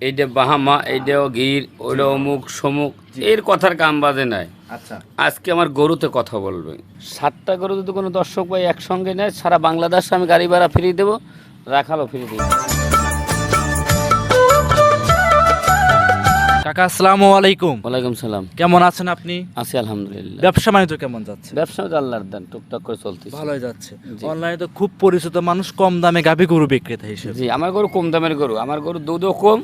এইটা বাহামা এইটাও গির ওইটা অমুক সমুক এর কথার কাম বাজে নাই। আচ্ছা। আজকে আমার গরুতে কথা বলবে। সাতটা গরু যদি কোনো দর্শক ভাই একসঙ্গে নেয় সারা বাংলাদেশে আমি গাড়ি ভাড়া ফিরিয়ে দেবো রাখালও ফ্রি দেবো। কাকা আসসালামু আলাইকুম। ওয়ালাইকুম সালাম। কেমন আছেন আপনি? আছি আলহামদুলিল্লাহ। ব্যবসা বাণিজ্য কেমন যাচ্ছে? ব্যবসা আল্লাহর দান টুকটাক করে চলতেছে। ভালোই যাচ্ছে। অনলাইনে তো খুব পরিচিত মানুষ কম দামে গাভী গরু বিক্রেতা হিসেবে। জি আমার গরু কম দামের গরু। আমার গরু দুধও কম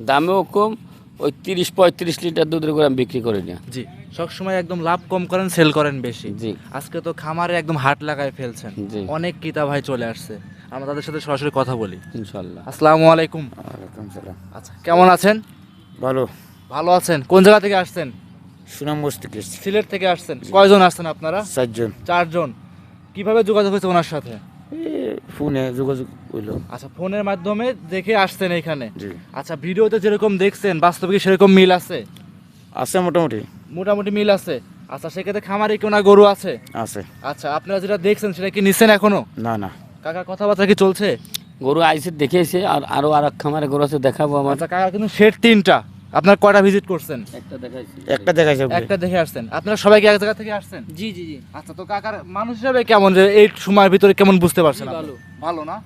দামেও কম ওই তিরিশ পঁয়ত্রিশ লিটার দুধের গরু আমি বিক্রি করি না। জি সবসময় একদম লাভ কম করেন সেল করেন বেশি। জি। আজকে তো খামারে একদম হাট লাগায় ফেলছেন। জি। অনেক কিতা ভাই চলে আসছে। আমরা তাদের সাথে সরাসরি কথা বলি। ইনশাল্লাহ। আসসালামু আলাইকুম। ওয়ালাইকুম সালাম। আচ্ছা কেমন আছেন? ভালো। ভালো আছেন। কোন জায়গা থেকে আসছেন? সুনাম মস্তিষ্ক সিলেট থেকে আসছেন। কয়জন আসছেন আপনারা? চারজন। চারজন। কীভাবে যোগাযোগ হয়েছে ওনার সাথে? ফোনে যোগাযোগ হইল। আচ্ছা ফোনের মাধ্যমে দেখে আসছেন এখানে জি। আচ্ছা ভিডিওতে যেরকম দেখছেন বাস্তবে কি সেরকম মিল আছে? আছে মোটামুটি। মোটামুটি মিল আছে। আচ্ছা সেক্ষেত্রে খামারে কি ওনার গরু আছে? আছে। আচ্ছা আপনারা যেটা দেখছেন সেটা কি নিছেন এখনও? না না। কাকা কথাবার্তা কি চলছে? গরু আইসে দেখেছে আর আরও আর এক খামারে গরু আছে দেখাবো আমার। আচ্ছা কাকা কিন্তু শেড তিনটা। আপনার কয়টা ভিজিট করছেন? একটা দেখাইছি। একটা দেখাইছে একটা দেখে আসছেন। আপনারা সবাই কি এক জায়গা থেকে আসছেন? জি জি জি। আচ্ছা তো কাকার মানুষ হিসাবে কেমন যে এই সময়ের ভিতরে কেমন বুঝতে পারছেন ভালো। ভালো না?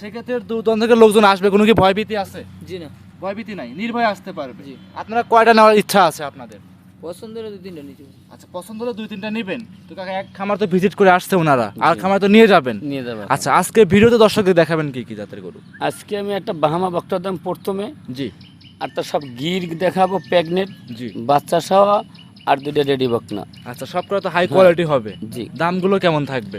সেক্ষেত্রে দূর দূরান্ত থেকে লোকজন আসবে কোনো কি ভয়ভীতি আছে? জি না। ভয়ভীতি নাই নির্ভয় আসতে পারবে। জি। আপনারা কয়টা নেওয়ার ইচ্ছা আছে আপনাদের? পছন্দের দুই তিনটা নিচে আচ্ছা পছন্দ হলে দুই তিনটা নেবেন। তো কাকা এক খামার তো ভিজিট করে আসছে ওনারা আর খামার তো নিয়ে যাবেন। নিয়ে যাবেন আচ্ছা আজকে ভিডিওতে দর্শকদের দেখাবেন কি কি জাতের গরু? আজকে আমি একটা বাহামা বক্তার দাম প্রথমে জি। আর তার সব গির দেখাবো প্রেগনেন্ট জি। বাচ্চা সহ আর দুইটা রেডি বকনা আচ্ছা সব কটা তো হাই কোয়ালিটি হবে। জি। দামগুলো কেমন থাকবে?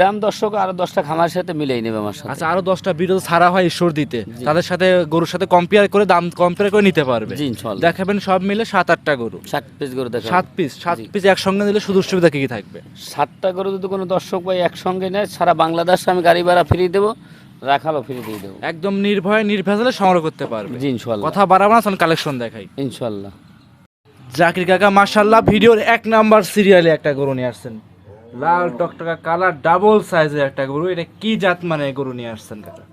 দাম দর্শক আরও দশটা খামার সাথে মিলেই নেবে আমার সাথে। আচ্ছা আরও দশটা ভিডিও ছাড়া হয় ঈশ্বর দিতে তাদের সাথে গরুর সাথে কম্পেয়ার করে দাম কম্পেয়ার করে নিতে পারবে। জি ইনশাল্লাহ। দেখাবেন সব মিলে সাত আটটা গরু। সাত পিস গরু দেখা সাত পিস সাত। পিস একসঙ্গে নিলে শুধু সুবিধা কি কি থাকবে? সাতটা গরু যদি কোনো দর্শক ভাই একসঙ্গে নেয় সারা বাংলাদেশে আমি গাড়ি ভাড়া ফ্রি দেবো। রাখালও ফ্রি দিয়ে দেবো। একদম নির্ভয়ে নির্ভেজালে সংগ্রহ করতে পারবে। জি ইনশাল্লাহ। কথা বাড়াবো না কালেকশন দেখাই। ইনশাল্লাহ। জাকির কাকা মাশাল্লাহ ভিডিওর এক নাম্বার সিরিয়ালে একটা গরু নিয়ে আসছেন। লাল টকটকা কালার ডাবল সাইজের একটা গরু। এটা কি জাত মানে গরু নিয়ে আসছেন কাকা?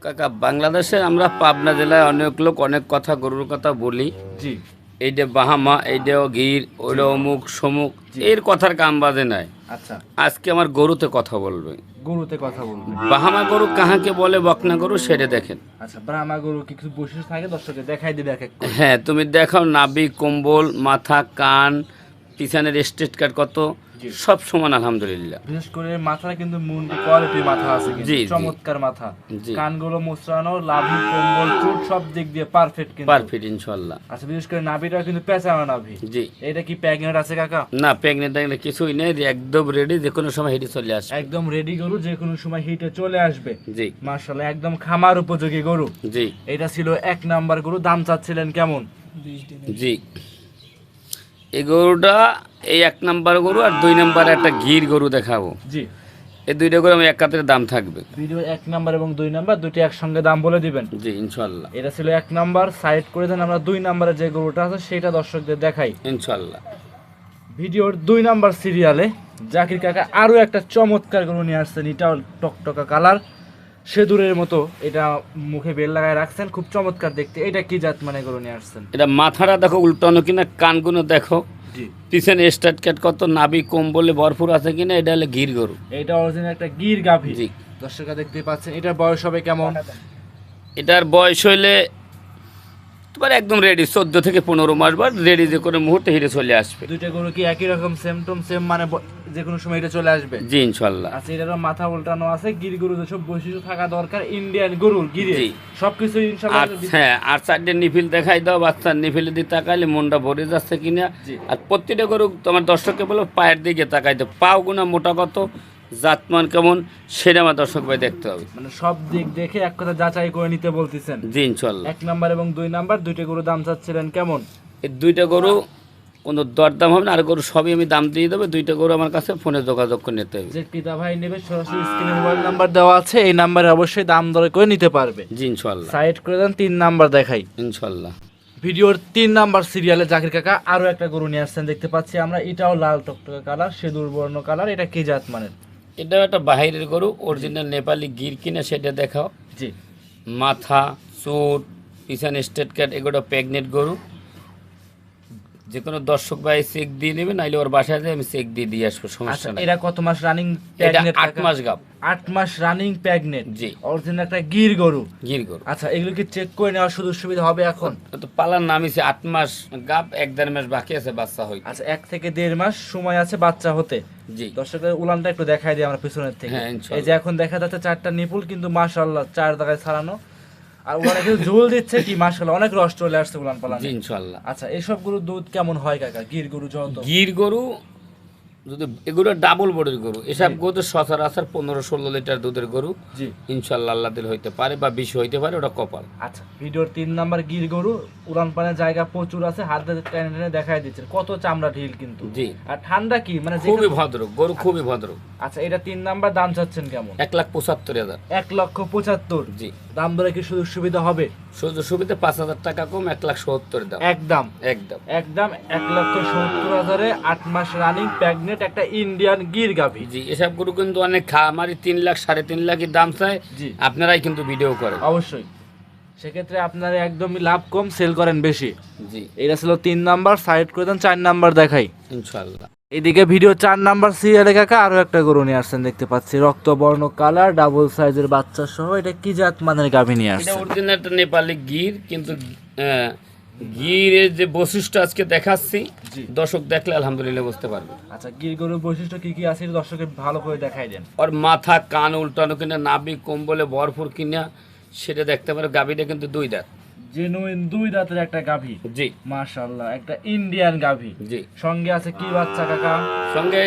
কাকা বাংলাদেশে আমরা পাবনা জেলায় অনেক লোক অনেক কথা গরুর কথা বলি। জি। এইটা বাহামা এইটাও গির ওইটা অমুক সমুক এর কথার কাম বাজে নাই। আচ্ছা। আজকে আমার গরুতে কথা বলবে। গরুতে কথা বলবে। বাহামা গরু কাহাকে বলে বকনা গরু সেটা দেখেন। আচ্ছা ব্রাহ্মা গরু কি কিছু বৈশিষ্ট্য থাকে? দর্শকে দেখাই দিবে এক হ্যাঁ তুমি দেখাও নাবি কম্বল মাথা কান পিছানের স্টেট কার্ড কত। সব সমান আলহামদুলিল্লাহ। বিশেষ করে মাথায় কিন্তু মুন্ডি কোয়ালিটির মাথা আছে কিন্তু। চমৎকার মাথা। কানগুলো মোচড়ানো লাভি কম্বল চুট সব দিক দিয়ে পারফেক্ট কিন্তু। পারফেক্ট ইনশাল্লাহ আচ্ছা বিশেষ করে নাভিটা কিন্তু পেঁচানো নাভি। জি। এটা কি প্যাগনেট আছে কাকা? না প্যাগনেট থাকলে কিছুই নেই একদম রেডি যে কোনো সময় হেঁটে চলে আসবে। একদম রেডি গরু যে কোনো সময় হিটে চলে আসবে। জি। মার্শাল্লাহ একদম খামার উপযোগী গরু। জি। এটা ছিল এক নাম্বার গরু দাম চাচ্ছিলেন কেমন? জি। এই গরুটা এই এক নাম্বার গরু আর দুই নাম্বার একটা ঘির গরু দেখাবো। জি। এই দুইটা গরু আমি এক কাতের দাম থাকবে। ভিডিও এক নাম্বার এবং দুই নাম্বার দুটি একসঙ্গে দাম বলে দিবেন। জি ইনশাল্লাহ এটা ছিল এক নাম্বার সাইড করে দেন আমরা দুই নাম্বারে যে গরুটা আছে সেটা দর্শকদের দেখাই। ইনশাল্লাহ ভিডিওর দুই নাম্বার সিরিয়ালে জাকির কাকা আরও একটা চমৎকার গরু নিয়ে আসছেন এটাও টকটকা কালার। সেদুরের মতো এটা মুখে বেল লাগায় রাখছেন খুব চমৎকার দেখতে। এটা কি জাত মানে গরু নিয়ে আসছেন? এটা মাথাটা দেখো উল্টানো কিনা কানগুলো দেখো। পিছনে স্টার্ট কাট কত নাভি কম্বলে ভরপুর আছে কিনা এটা হলে ঘির গরু। এটা অরিজিনাল একটা গির গাভী। জি। দর্শকরা দেখতে পাচ্ছেন এটার বয়স হবে কেমন? এটার বয়স হইলে তোমার একদম রেডি চোদ্দ থেকে পনেরো মাস বার রেডি যে কোনো মুহূর্তে হিরে চলে আসবে। দুইটা গরু কি একই রকম সেম টুম সেম মানে ব- যে কোনো সময় এটা চলে আসবে। জি ইনশাল্লাহ। আচ্ছা এটারও মাথা উল্টানো আছে গির গরু যেসব বৈশিষ্ট্য থাকা দরকার ইন্ডিয়ান গরুর গিরে সবকিছু ইনশাল্লাহ আর হ্যাঁ আর চারটে নিফিল দেখাই দাও বাচ্চার নিফিলে দিয়ে তাকাইলে মনটা ভরে যাচ্ছে কিনা। আর প্রত্যেকটা গরু তোমার দর্শককে বলো পায়ের দিকে তাকাইতে পাও গুনা মোটা কত জাতমান কেমন সেটা আমার দর্শক ভাই দেখতে হবে। মানে সব দিক দেখে এক কথা যাচাই করে নিতে বলতেছেন। জি ইনশাল্লাহ। এক নাম্বার এবং দুই নাম্বার দুইটা গরু দাম চাচ্ছিলেন কেমন? এই দুইটা গরু কোনো দরদাম হবে না আর গরু সবই আমি দাম দিয়ে দেবো দুইটা গরু আমার কাছে ফোনে যোগাযোগ করে নিতে হবে। যে ক্রেতা ভাই নেবে সরাসরি স্ক্রিনে মোবাইল নাম্বার দেওয়া আছে এই নাম্বারে অবশ্যই দাম দরে করে নিতে পারবে। জি ইনশাল্লাহ সাইড করে দেন তিন নাম্বার দেখাই। ইনশাল্লাহ ভিডিওর তিন নাম্বার সিরিয়ালে জাকির কাকা আরও একটা গরু নিয়ে আসছেন দেখতে পাচ্ছি আমরা এটাও লাল টকটকা কালার সেদুর বর্ণ কালার এটা কি জাত মানের? এটাও একটা বাহিরের গরু অরিজিনাল নেপালি গির কিনা সেটা দেখাও। জি। মাথা চোট ইসান স্টেট ক্যাট এগুলো প্রেগনেন্ট গরু। যে কোনো দর্শক ভাই চেক দিয়ে নেবে নাইলে ওর বাসায় যায় আমি চেক দিয়ে দিয়ে আসব আচ্ছা সমস্যা নাই। এরা কত মাস রানিং এটা আট মাস গাপ আট মাস রানিং প্রেগনেন্ট জি। অরিজিনাল একটা গির গরু। গির গরু। আচ্ছা এগুলো কি চেক করে নেওয়ার সুযোগ সুবিধা হবে এখন? তো পালার নামিছে আট মাস গাপ এক দেড় মাস বাকি আছে বাচ্চা হইতে। আচ্ছা এক থেকে দেড় মাস সময় আছে বাচ্চা হতে। জি। দর্শকের উলানটা একটু দেখাই দিই আমরা পিছনের থেকে। হ্যাঁ, এই যে এখন দেখা যাচ্ছে চারটা নিপুল কিন্তু মাশাআল্লাহ চার জায়গায় ছাড়ানো। আর ওরা কিন্তু ঝোল দিচ্ছে কি? মাশাআল্লাহ অনেক রস চলে আসছে উলান পালানে ইনশাআল্লাহ। আচ্ছা এসব গরুর দুধ কেমন হয় কাকা? গির গরু যত গির গরু যদি এগুলো ডাবল বডির গরু এসব গরু সচরাচর পনেরো ষোলো লিটার দুধের গরু ইনশাল্লাহ আল্লাহ দিল হইতে পারে বা বেশি হইতে পারে ওটা কপাল। আচ্ছা ভিডিওর তিন নাম্বার গির গরু উড়ান পানের জায়গা প্রচুর আছে হাত টেনে টেনে দেখাই দিচ্ছে কত চামড়া ঢিল কিন্তু। জি। আর ঠান্ডা কি? মানে খুবই ভদ্র গরু খুবই ভদ্র। আচ্ছা এটা তিন নাম্বার দাম চাচ্ছেন কেমন? এক লাখ পঁচাত্তর হাজার। এক লক্ষ পঁচাত্তর। জি। দাম ধরে কি সুযোগ সুবিধা হবে? সুযোগ সুবিধা পাঁচ হাজার টাকা কম এক লাখ সত্তর দাম একদম। একদম। একদম এক লক্ষ সত্তর হাজারে আট মাস রানিং প্রেগনেন্ট একটা ইন্ডিয়ান গির গাভি জি এসব গরু কিন্তু অনেক খামারি তিন লাখ সাড়ে তিন লাখের দাম চায়। জি। আপনারাই কিন্তু ভিডিও করেন অবশ্যই। সেক্ষেত্রে আপনারা একদমই লাভ কম সেল করেন বেশি। জি। এটা ছিল তিন নাম্বার সাইড করে দেন চার নাম্বার দেখাই। ইনশাল্লাহ। এদিকে ভিডিও চার নাম্বার সিরিয়ালে কাকা আরও একটা গরু নিয়ে আসছেন দেখতে পাচ্ছি। রক্তবর্ণ কালার ডাবল সাইজের বাচ্চা সহ এটা কি জাত মানের গাভি নিয়ে এটা আসছে অরিজিনাল একটা নেপালি গির কিন্তু আহ, গিরের যে বৈশিষ্ট্য আজকে দেখাচ্ছি দর্শক দেখলে আলহামদুলিল্লাহ বুঝতে পারবে। আচ্ছা গির গরুর বৈশিষ্ট্য কি কি আছে দর্শকে ভালো করে দেখাই দেন। ওর মাথা কান উল্টানো কিনা নাভি কম্বলে ভরপুর কিনা সেটা দেখতে পারো গাভীটা কিন্তু দুই দাঁত। জেনুইন দুই দাঁতের একটা গাভি। জি। মাশাআল্লাহ একটা ইন্ডিয়ান গাভি। জি। সঙ্গে আছে কি বাচ্চা কাকা? সঙ্গে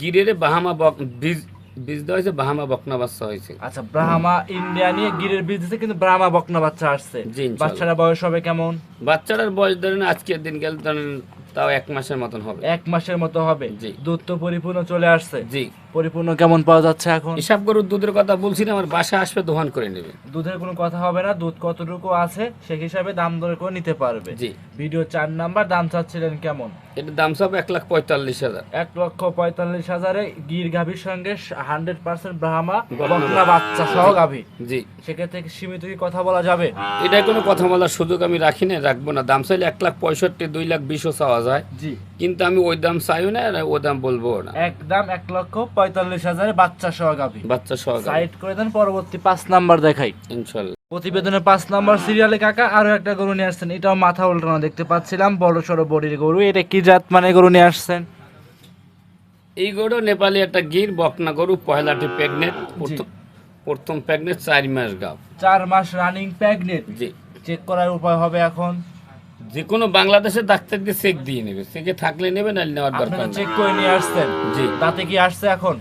গিরের বাহামা বক বীজ বীজ দেওয়া হয়েছে বাহামা বকনা বাচ্চা হয়েছে। আচ্ছা ব্রাহ্মা ইন্ডিয়া নিয়ে গিরের বীজ দিছে কিন্তু ব্রাহ্মা বকনা বাচ্চা আসছে বাচ্চারা বয়স হবে কেমন? বাচ্চাটার বয়স ধরেন আজকের দিন গেলে ধরেন তাও এক মাসের মতন হবে। এক মাসের মতো হবে। জি। দুধ তো পরিপূর্ণ চলে আসছে। জি। পরিপূর্ণ কেমন পাওয়া যাচ্ছে এখন? এসব গরুর দুধের কথা বলছি না আমার বাসা আসবে দোকান করে নেবে। দুধের কোনো কথা হবে না দুধ কতটুকু আছে সে হিসাবে দাম দরে করে নিতে পারবে। জি। ভিডিও চার নাম্বার দাম চাচ্ছিলেন কেমন? এটার দাম সব এক লাখ পঁয়তাল্লিশ হাজার। এক লক্ষ পঁয়তাল্লিশ হাজারে গির গাভীর সঙ্গে হান্ড্রেড পার্সেন্ট ব্রাহ্মা বকনা বাচ্চা সহ গাভী। জি। সেক্ষেত্রে সীমিত কি কথা বলা যাবে? এটা কোনো কথা বলার সুযোগ আমি রাখি না রাখব না। দাম চাইলে এক লাখ পঁয়ষট্টি দুই লাখ বিশও চাওয়া যায়। জি। কিন্তু আমি ওই দাম চাইও না ওই দাম বলব না। এক দাম এক লক্ষ পঁয়তাল্লিশ হাজারে বাচ্চা সহ বাচ্চা সহ সাইড করে দেন পরবর্তী পাঁচ নাম্বার দেখাই। ইনশাল্লাহ। প্রতিবেদনের পাঁচ নাম্বার সিরিয়ালে কাকা আরও একটা গরু নিয়ে আসছেন। এটাও মাথা উল্টানো দেখতে পাচ্ছিলাম বড় সড়ো বডির গরু। এটা কি জাত মানে গরু নিয়ে আসছেন? এই গরু নেপালি একটা গির বকনা গরু পয়লাটি প্রেগনেন্ট প্রথম প্রেগনেন্ট চার মাস গাব চার মাস রানিং প্রেগনেন্ট। জি। চেক করার উপায় হবে এখন? যে কোনো বাংলাদেশে ডাক্তার দিয়ে চেক দিয়ে নেবে। চেকে থাকলে নেবে না নেওয়ার দরকার চেক করে নিয়ে আসছেন? জি। তাতে কি আসছে এখন?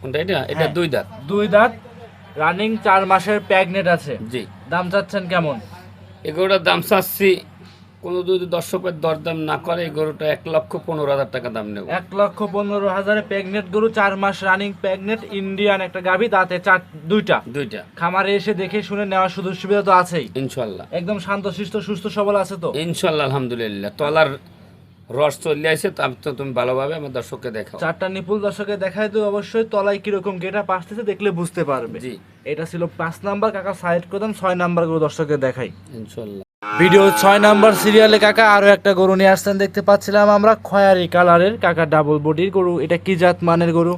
কোনটা? এটা? এটা হ্যাঁ। দুই দাঁত। দুই দাঁত রানিং চার মাসের প্যাগনেট আছে। জি। দাম চাচ্ছেন কেমন? এগুলোর দাম চাচ্ছি কোনো যদি দর্শকের দরদাম না করে এই গরুটা এক লক্ষ পনেরো হাজার টাকা দাম নেব। এক লক্ষ পনেরো হাজারে প্রেগনেন্ট গরু চার মাস রানিং প্রেগনেন্ট ইন্ডিয়ান একটা গাভী দাঁতে চার দুইটা। দুইটা। খামারে এসে দেখে শুনে নেওয়ার সুযোগ সুবিধা তো আছেই। ইনশাল্লাহ একদম শান্ত শিষ্ট সুস্থ সবল আছে তো? ইনশাল্লাহ আলহামদুলিল্লাহ। তলার রস চলে আসে তো তুমি ভালোভাবে আমার দর্শককে দেখাও। চারটা নিপুল দর্শকে দেখাই তো অবশ্যই তলায় কীরকম গেটা পাসতেছে দেখলে বুঝতে পারবে। জি। এটা ছিল পাঁচ নাম্বার কাকা সাইড করে দেন ছয় নাম্বার গরু দর্শকে দেখাই। ইনশাল্লাহ ভিডিও ছয় নাম্বার সিরিয়ালে কাকা আরও একটা গরু নিয়ে আসতেন দেখতে পাচ্ছিলাম আমরা খয়ারি কালারের কাকা ডাবল বডির গরু। এটা কি জাত মানের গরু?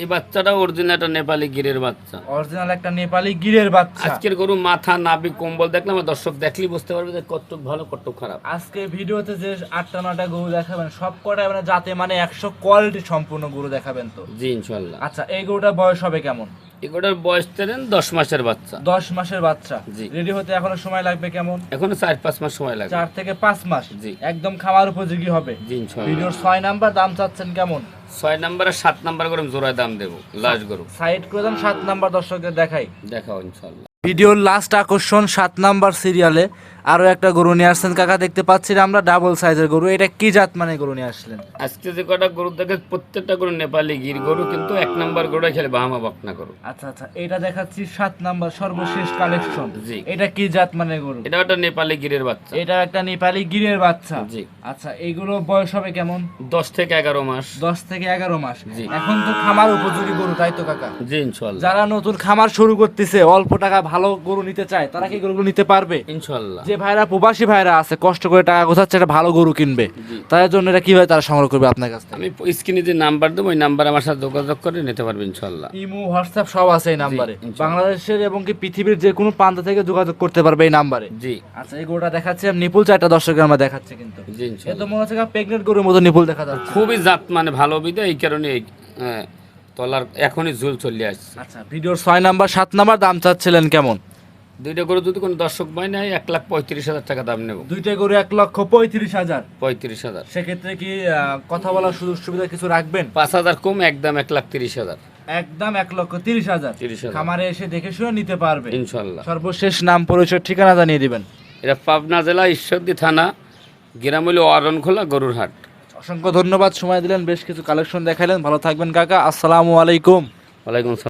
এই বাচ্চাটা অরিজিনাল একটা নেপালি গিরের বাচ্চা। অরিজিনাল একটা নেপালি গিরের বাচ্চা। আজকের গরু মাথা নাভি কম্বল দেখলে আমার দর্শক দেখলেই বুঝতে পারবে যে কত ভালো কত খারাপ। আজকে ভিডিওতে যে আটটা নটা গরু দেখাবেন সব কটাই মানে যাতে মানে একশো কোয়ালিটি সম্পূর্ণ গরু দেখাবেন তো? জি ইনশাল্লাহ আচ্ছা এই গরুটার বয়স হবে কেমন? এগুলোর বয়স তেলেন দশ মাসের বাচ্চা। দশ মাসের বাচ্চা। জি। রেডি হতে এখনও সময় লাগবে কেমন? এখনও চার পাঁচ মাস সময় লাগে চার থেকে পাঁচ মাস। জি। একদম খামার উপযোগী হবে। জি ভিডিওর ছয় নাম্বার দাম চাচ্ছেন কেমন? ছয় নাম্বার আর সাত নাম্বার করে জোড়ায় দাম দেবো লাস্ট গরু। সাইড করে দেন সাত নাম্বার দর্শকদের দেখাই। দেখাও ইনশাল্লাহ। ভিডিওর লাস্ট আকর্ষণ সাত নাম্বার সিরিয়ালে আরও একটা গরু নিয়ে আসছেন। কাকা দেখতে পাচ্ছি আমরা ডাবল সাইজের গরু। এটা কি জাত মানে গরু নিয়ে আসলেন? আজকে যে কটা গরু দেখে প্রত্যেকটা গরু নেপালি গির গরু কিন্তু এক নাম্বার গরু খেলে বাহামা বকনা গরু। আচ্ছা আচ্ছা এটা দেখাচ্ছি সাত নাম্বার সর্বশেষ কালেকশন জি। এটা কি জাত মানে গরু? এটা একটা নেপালি গিরের বাচ্চা। এটা একটা নেপালি গিরের বাচ্চা। জি। আচ্ছা এইগুলো বয়স হবে কেমন? দশ থেকে এগারো মাস। দশ থেকে এগারো মাস। জি। এখন তো খামার উপযোগী গরু তাই তো কাকা? জি ইনশাল্লাহ। যারা নতুন খামার শুরু করতেছে অল্প টাকা ভালো গরু নিতে চায় তারা কি গরুগুলো নিতে পারবে? ইনশাল্লাহ। যে ভাইরা প্রবাসী ভাইরা আছে কষ্ট করে টাকা গোছাচ্ছে একটা ভালো গরু কিনবে। তার জন্য এটা কীভাবে তারা সংগ্রহ করবে আপনার কাছ আমি স্ক্রিনে যে নাম্বার দেবো ওই নাম্বার আমার সাথে যোগাযোগ করে নিতে পারবে ইনশাল্লাহ ইমো হোয়াটসঅ্যাপ সব আছে এই নাম্বারে। বাংলাদেশের এবং কি পৃথিবীর যে কোনো প্রান্ত থেকে যোগাযোগ করতে পারবে এই নাম্বারে। জি। আচ্ছা এই গরুটা দেখাচ্ছে আমি নিপুল চারটা দর্শকের আমরা দেখাচ্ছে কিন্তু। জি ইনশাল্লাহ মনে হচ্ছে প্রেগনেন্ট গরুর মতো নিপুল দেখা যাচ্ছে। খুবই জাত মানে ভালো বিধে এই কারণে তলার এখনই ঝুল চলে আসছে। আচ্ছা ভিডিওর ছয় নাম্বার সাত নাম্বার দাম চাচ্ছিলেন কেমন? দুইটা করে যদি কোনো দর্শক ভাই নেয় এক লাখ পঁয়ত্রিশ হাজার টাকা দাম নেব। দুইটা গরু এক লক্ষ পঁয়ত্রিশ হাজার। পঁয়ত্রিশ হাজার। সেক্ষেত্রে কি কথা বলার সুযোগ সুবিধা কিছু রাখবেন? পাঁচ হাজার কম একদম এক লাখ তিরিশ হাজার। একদম এক লক্ষ তিরিশ হাজার। তিরিশ হাজার। খামারে এসে দেখে শুনে নিতে পারবে। ইনশাল্লাহ। সর্বশেষ নাম পরিচয় ঠিকানা জানিয়ে দিবেন। এটা পাবনা জেলা ঈশ্বরদী থানা গ্রাম হইল অরণখোলা গরুর হাট অসংখ্য ধন্যবাদ সময় দিলেন বেশ কিছু কালেকশন দেখাইলেন। ভালো থাকবেন কাকা। আসসালামু আলাইকুম। ওয়ালাইকুম আসসালাম।